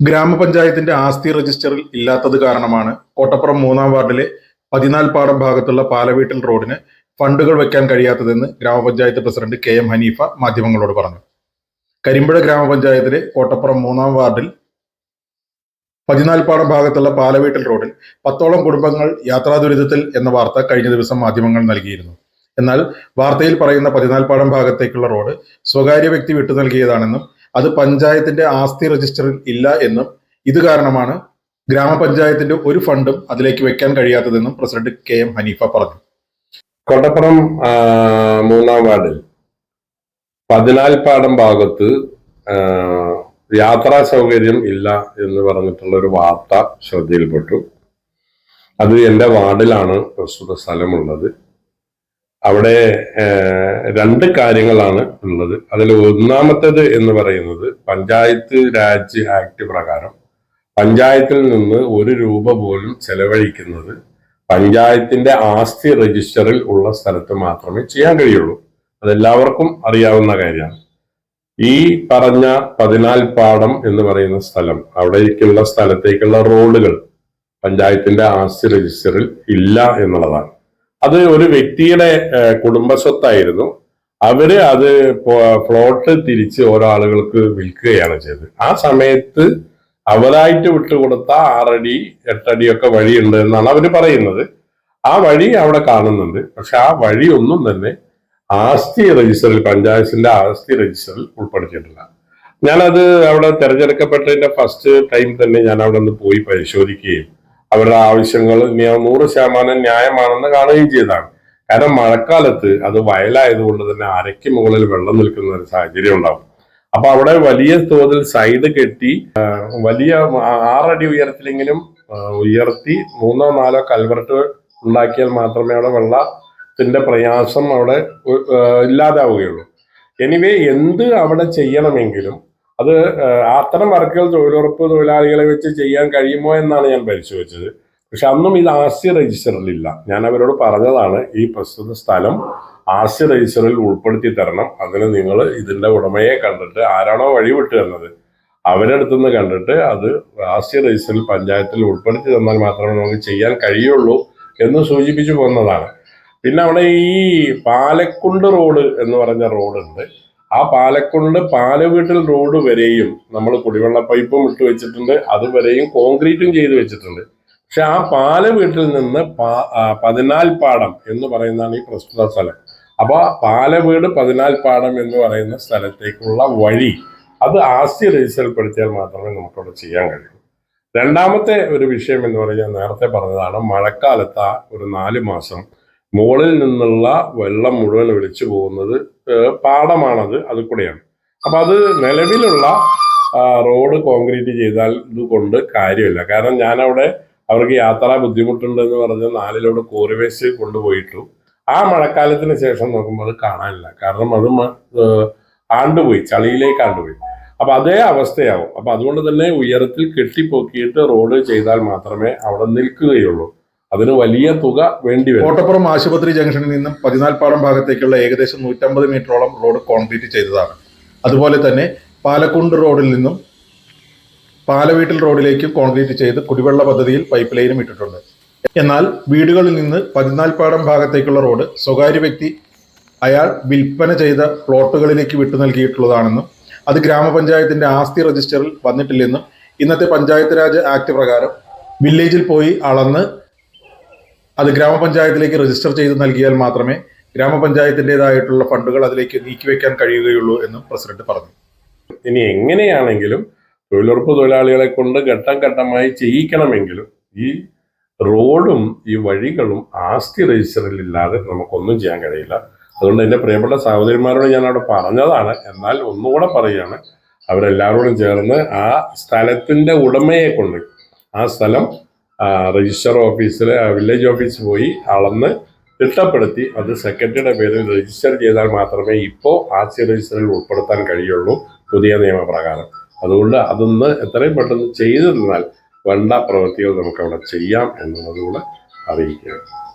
ഗ്രാമപഞ്ചായത്തിന്റെ ആസ്തി രജിസ്റ്ററിൽ ഇല്ലാത്തത് കാരണമാണ് കോട്ടപ്പുറം മൂന്നാം വാർഡിലെ പതിനാല് പാടം ഭാഗത്തുള്ള പാലവീട്ടിൽ റോഡിന് ഫണ്ടുകൾ വെക്കാൻ കഴിയാത്തതെന്ന് ഗ്രാമപഞ്ചായത്ത് പ്രസിഡന്റ് കെ എം ഹനീഫ മാധ്യമങ്ങളോട് പറഞ്ഞു. കരിമ്പുഴ ഗ്രാമപഞ്ചായത്തിലെ കോട്ടപ്പുറം മൂന്നാം വാർഡിൽ പതിനാല് പാടം ഭാഗത്തുള്ള പാലവീട്ടിൽ റോഡിൽ പത്തോളം കുടുംബങ്ങൾ യാത്രാ ദുരിതത്തിൽ എന്ന വാർത്ത കഴിഞ്ഞ ദിവസം മാധ്യമങ്ങൾ നൽകിയിരുന്നു. എന്നാൽ വാർത്തയിൽ പറയുന്ന പതിനാൽപ്പാടം ഭാഗത്തേക്കുള്ള റോഡ് സ്വകാര്യ വ്യക്തി വിട്ടു നൽകിയതാണെന്നും അത് പഞ്ചായത്തിന്റെ ആസ്തി രജിസ്റ്ററിൽ ഇല്ല എന്നും ഇത് കാരണമാണ് ഗ്രാമപഞ്ചായത്തിന്റെ ഒരു ഫണ്ടും അതിലേക്ക് വെക്കാൻ കഴിയാത്തതെന്നും പ്രസിഡന്റ് കെ എം ഹനീഫ പറഞ്ഞു. കോട്ടപ്പുറം മൂന്നാം വാർഡിൽ പതിനാൽപ്പാടം ഭാഗത്ത് യാത്രാ സൗകര്യം ഇല്ല എന്ന് പറഞ്ഞിട്ടുള്ള ഒരു വാർത്ത ശ്രദ്ധയിൽപ്പെട്ടു. അത് എന്റെ വാർഡിലാണ് പ്രസ്തുത സ്ഥലമുള്ളത്. അവിടെ രണ്ട് കാര്യങ്ങളാണ് ഉള്ളത്. അതിൽ ഒന്നാമത്തേത് എന്ന് പറയുന്നത് പഞ്ചായത്ത് രാജ് ആക്ട് പ്രകാരം പഞ്ചായത്തിൽ നിന്ന് ഒരു രൂപ പോലും ചെലവഴിക്കുന്നത് പഞ്ചായത്തിന്റെ ആസ്തി രജിസ്റ്ററിൽ ഉള്ള സ്ഥലത്ത് മാത്രമേ ചെയ്യാൻ കഴിയുള്ളൂ. അതെല്ലാവർക്കും അറിയാവുന്ന കാര്യമാണ്. ഈ പറഞ്ഞ പതിനാൽപ്പാടം എന്ന് പറയുന്ന സ്ഥലം അവിടേക്കുള്ള സ്ഥലത്തേക്കുള്ള റോഡുകൾ പഞ്ചായത്തിന്റെ ആസ്തി രജിസ്റ്ററിൽ ഇല്ല എന്നുള്ളതാണ്. അത് ഒരു വ്യക്തിയുടെ കുടുംബസ്വത്തായിരുന്നു. കുടുംബ സ്വത്തായിരുന്നു അവർ അത് പ്ലോട്ട് തിരിച്ച് ഓരോ ആളുകൾക്ക് വിൽക്കുകയാണ് ചെയ്തത്. ആ സമയത്ത് അവരായിട്ട് വിട്ടുകൊടുത്ത ആറടി എട്ടടിയൊക്കെ വഴിയുണ്ട് എന്നാണ് അവർ പറയുന്നത്. ആ വഴി അവിടെ കാണുന്നുണ്ട്. പക്ഷെ ആ വഴി ഒന്നും തന്നെ ആസ്തി രജിസ്റ്ററിൽ പഞ്ചായത്തിന്റെ ആസ്തി രജിസ്റ്ററിൽ ഉൾപ്പെടുത്തിയിട്ടില്ല. ഞാനത് അവിടെ തെരഞ്ഞെടുക്കപ്പെട്ടതിന്റെ ഫസ്റ്റ് ടൈം തന്നെ ഞാൻ അവിടെ നിന്ന് പോയി പരിശോധിക്കുകയും അവരുടെ ആവശ്യങ്ങൾ നൂറ് ശതമാനം ന്യായമാണെന്ന് കാണുകയും ചെയ്തതാണ്. കാരണം മഴക്കാലത്ത് അത് വയലായതുകൊണ്ട് തന്നെ അരയ്ക്ക് മുകളിൽ വെള്ളം നിൽക്കുന്ന ഒരു സാഹചര്യം ഉണ്ടാവും. അപ്പൊ അവിടെ വലിയ തോതിൽ സൈഡ് കെട്ടി വലിയ ആറടി ഉയരത്തിലെങ്കിലും ഉയർത്തി മൂന്നോ നാലോ കൽവർട്ട് ഉണ്ടാക്കിയാൽ മാത്രമേ അവിടെ വെള്ളത്തിന്റെ പ്രയാസം അവിടെ ഇല്ലാതാവുകയുള്ളൂ. എനിവേ എന്ത് അവിടെ ചെയ്യണമെങ്കിലും അത് അത്തരം വർക്കുകൾ തൊഴിലുറപ്പ് തൊഴിലാളികളെ വെച്ച് ചെയ്യാൻ കഴിയുമോ എന്നാണ് ഞാൻ പരിശോധിച്ചത്. പക്ഷെ അന്നും ഇത് ആസ്യ രജിസ്റ്ററിലില്ല. ഞാൻ അവരോട് പറഞ്ഞതാണ് ഈ പ്രസ്തുത സ്ഥലം ആസ്യ രജിസ്റ്ററിൽ ഉൾപ്പെടുത്തി തരണം. അതിന് നിങ്ങൾ ഇതിന്റെ ഉടമയെ കണ്ടിട്ട് ആരാണോ വഴിവിട്ട് തന്നത് തന്നത് അവരടുത്തുനിന്ന് കണ്ടിട്ട് അത് ആസ്യ രജിസ്റ്ററിൽ പഞ്ചായത്തിൽ ഉൾപ്പെടുത്തി തന്നാൽ മാത്രമേ നമുക്ക് ചെയ്യാൻ കഴിയുള്ളൂ എന്ന് സൂചിപ്പിച്ചു പോകുന്നതാണ് പിന്നെ അവിടെ ഈ പാലക്കുണ്ട് റോഡ് എന്ന് പറഞ്ഞ റോഡുണ്ട്. ആ പാലക്കുണ്ട് പാലവീട്ടിൽ റോഡ് വരെയും നമ്മൾ കുടിവെള്ള പൈപ്പും ഇട്ട് വെച്ചിട്ടുണ്ട്. അതുവരെയും കോൺക്രീറ്റും ചെയ്ത് വെച്ചിട്ടുണ്ട്. പക്ഷെ ആ പാലവീട്ടിൽ നിന്ന് പതിനാൽപ്പാടം എന്ന് പറയുന്നതാണ് ഈ പ്രസ്തുത സ്ഥലം. അപ്പൊ പാലവീട് പതിനാൽപ്പാടം എന്ന് പറയുന്ന സ്ഥലത്തേക്കുള്ള വഴി അത് ആസ്തി രജിസ്റ്ററിൽപ്പെടുത്തിയാൽ മാത്രമേ നമുക്കവിടെ ചെയ്യാൻ കഴിയൂ. രണ്ടാമത്തെ ഒരു വിഷയം എന്ന് പറഞ്ഞാൽ നേരത്തെ പറഞ്ഞതാണ് മഴക്കാലത്ത് ഒരു നാല് മാസം മുകളിൽ നിന്നുള്ള വെള്ളം മുഴുവൻ ഒലിച്ചു പോകുന്നത് പാടമാണത് അത് കൂടെയാണ്. അപ്പൊ അത് നിലവിലുള്ള റോഡ് കോൺക്രീറ്റ് ചെയ്താൽ ഇതുകൊണ്ട് കാര്യമില്ല. കാരണം ഞാനവിടെ അവർക്ക് യാത്രാ ബുദ്ധിമുട്ടുണ്ട് എന്ന് പറഞ്ഞ് നാലിലോട് കോറിവേസ്റ്റ് കൊണ്ടുപോയിട്ടു. ആ മഴക്കാലത്തിന് ശേഷം നോക്കുമ്പോൾ അത് കാണാനില്ല. കാരണം അത് ആണ്ടുപോയി ചളിയിലേക്ക് ആണ്ടുപോയി. അപ്പൊ അതേ അവസ്ഥയാവും. അപ്പൊ അതുകൊണ്ട് തന്നെ ഉയരത്തിൽ കെട്ടിപ്പൊക്കിയിട്ട് റോഡ് ചെയ്താൽ മാത്രമേ അവിടെ നിൽക്കുകയുള്ളൂ. അതിന് വലിയ തുക വേണ്ടി വരും. കോട്ടപ്പുറം ആശുപത്രി ജംഗ്ഷനിൽ നിന്നും പതിനാൽപ്പാടം ഭാഗത്തേക്കുള്ള ഏകദേശം നൂറ്റമ്പത് മീറ്ററോളം റോഡ് കോൺക്രീറ്റ് ചെയ്തതാണ്. അതുപോലെ തന്നെ പാലക്കുണ്ട് റോഡിൽ നിന്നും പാലവീട്ടിൽ റോഡിലേക്ക് കോൺക്രീറ്റ് ചെയ്ത് കുടിവെള്ള പദ്ധതിയിൽ പൈപ്പ് ലൈനും ഇട്ടിട്ടുണ്ട്. എന്നാൽ വീടുകളിൽ നിന്ന് പതിനാൽപ്പാടം ഭാഗത്തേക്കുള്ള റോഡ് സ്വകാര്യ വ്യക്തി അയാൾ വിൽപ്പന ചെയ്ത പ്ലോട്ടുകളിലേക്ക് വിട്ടു നൽകിയിട്ടുള്ളതാണെന്നും അത് ഗ്രാമപഞ്ചായത്തിന്റെ ആസ്തി രജിസ്റ്ററിൽ വന്നിട്ടില്ലെന്നും ഇന്നത്തെ പഞ്ചായത്ത് രാജ് ആക്ട് പ്രകാരം വില്ലേജിൽ പോയി അളന്ന് അത് ഗ്രാമപഞ്ചായത്തിലേക്ക് രജിസ്റ്റർ ചെയ്ത് നൽകിയാൽ മാത്രമേ ഗ്രാമപഞ്ചായത്തിന്റെതായിട്ടുള്ള ഫണ്ടുകൾ അതിലേക്ക് നീക്കിവെക്കാൻ കഴിയുകയുള്ളൂ എന്നും പ്രസിഡന്റ് പറഞ്ഞു. ഇനി എങ്ങനെയാണെങ്കിലും തൊഴിലുറപ്പ് തൊഴിലാളികളെ കൊണ്ട് ഘട്ടം ഘട്ടമായി ചെയ്യിക്കണമെങ്കിലും ഈ റോഡും ഈ വഴികളും ആസ്തി രജിസ്റ്ററിൽ ഇല്ലാതെ നമുക്കൊന്നും ചെയ്യാൻ കഴിയില്ല. അതുകൊണ്ട് എന്റെ പ്രിയപ്പെട്ട സഹോദരിമാരോട് ഞാൻ അവിടെ പറഞ്ഞതാണ്. എന്നാൽ ഒന്നുകൂടെ പറയുകയാണ് അവരെല്ലാവരോടും ചേർന്ന് ആ സ്ഥലത്തിന്റെ ഉടമയെ കൊണ്ട് ആ സ്ഥലം രജിസ്റ്റർ ഓഫീസിൽ വില്ലേജ് ഓഫീസിൽ പോയി അളന്ന് തിട്ടപ്പെടുത്തി അത് സെക്രട്ടറിയുടെ പേരിൽ രജിസ്റ്റർ ചെയ്താൽ മാത്രമേ ഇപ്പോൾ ആസ്തി രജിസ്റ്ററിൽ ഉൾപ്പെടുത്താൻ കഴിയുള്ളൂ പുതിയ നിയമപ്രകാരം. അതുകൊണ്ട് അതൊന്ന് എത്രയും പെട്ടെന്ന് ചെയ്തു തന്നാൽ വേണ്ട പ്രവൃത്തികൾ നമുക്ക് അവിടെ ചെയ്യാം എന്നുള്ളതുകൂടെ അറിയിക്കുക